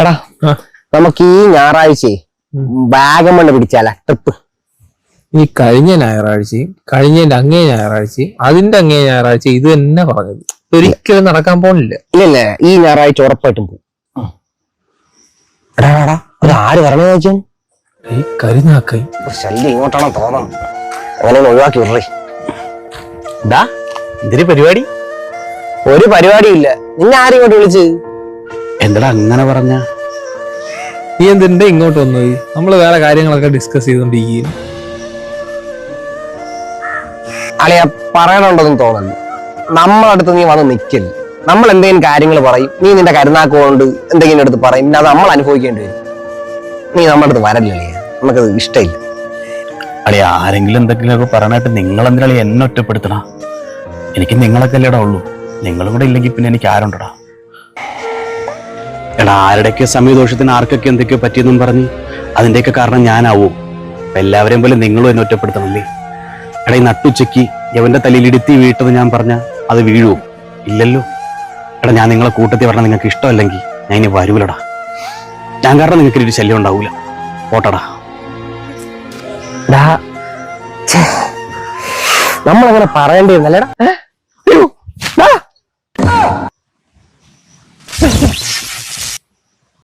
എടാ നമുക്ക് ഈ ഞായറാഴ്ച വാഗമണ് പിടിച്ചാല ട്രിപ്പ് ഈ കഴിഞ്ഞ ഞായറാഴ്ചയും കഴിഞ്ഞതിന്റെ അങ്ങേ ഞായറാഴ്ചയും അതിന്റെ അങ്ങേ ഞായറാഴ്ച ഇത് തന്നെ പറഞ്ഞത്. ഒരിക്കലും നടക്കാൻ പോണില്ല. ഇല്ല ഈ ഞായറാഴ്ച ഉറപ്പായിട്ടും പോകും എടാ എടാ അത് ആര് പറഞ്ഞു ചോദിച്ചാൽ ഈ കരുനാക്കായി ശല്യം ഇങ്ങോട്ടാണോ തോന്നണം? അങ്ങനെ ഒഴിവാക്കി വിടറേ. ഇതാ ഇതിന് പരിപാടി. ഒരു പരിപാടിയില്ല. ഇല്ല നിന്നെ ആരും ഇങ്ങോട്ട് വിളിച്ച്? എന്താ അങ്ങനെ പറഞ്ഞ? നീ എന്തിന്റെ ഇങ്ങോട്ട് വന്നു? നമ്മൾ വേറെ കാര്യങ്ങളൊക്കെ ഡിസ്കസ് ചെയ്തോണ്ടിരിക്കുകയും അളിയ പറയാനുള്ളതെന്ന് തോന്നുന്നു. നമ്മളടുത്ത് നീ വന്ന് നിൽക്കില്ല നമ്മൾ എന്തെങ്കിലും കാര്യങ്ങൾ പറയും. നീ നിന്റെ കരുനാക്ക് കൊണ്ട് എന്തെങ്കിലും എടുത്ത് പറയും. പിന്നെ അത് നമ്മൾ അനുഭവിക്കേണ്ടി വരും. നീ നമ്മുടെ അടുത്ത് വരല്ലേ നമുക്കത് ഇഷ്ടമില്ല. അളി ആരെങ്കിലും എന്തെങ്കിലുമൊക്കെ പറയാനായിട്ട് നിങ്ങൾ എന്തിനാളി എന്നെ ഒറ്റപ്പെടുത്തണ? എനിക്ക് നിങ്ങളൊക്കെ അല്ലേടാ ഉള്ളൂ. നിങ്ങളും കൂടെ ഇല്ലെങ്കിൽ പിന്നെ എനിക്ക് ആരുണ്ടടാ? എടാ ആരുടെയൊക്കെ സമയദോഷത്തിന് ആർക്കൊക്കെ എന്തൊക്കെയോ പറ്റിയെന്നും പറഞ്ഞ് അതിന്റെയൊക്കെ കാരണം ഞാനാവും. അപ്പൊ എല്ലാവരെയും പോലെ നിങ്ങളും എന്നെ ഒറ്റപ്പെടുത്തണമല്ലേ എടാ ഈ നട്ടുച്ചയ്ക്ക് എവന്റെ തലയിലിടുത്തി വീട്ടത് ഞാൻ പറഞ്ഞ അത് വീഴുവോ ഇല്ലല്ലോ. എടാ ഞാൻ നിങ്ങളെ കൂട്ടത്തിൽ പറഞ്ഞാൽ നിങ്ങൾക്ക് ഇഷ്ടമല്ലെങ്കിൽ ഞാൻ ഇനി വരൂലടാ. ഞാൻ കാരണം നിങ്ങൾക്ക് ഒരു ശല്യം ഉണ്ടാവൂല. പോട്ടടാ. നമ്മളങ്ങനെ പറയേണ്ടിയിരുന്നല്ലേടാ?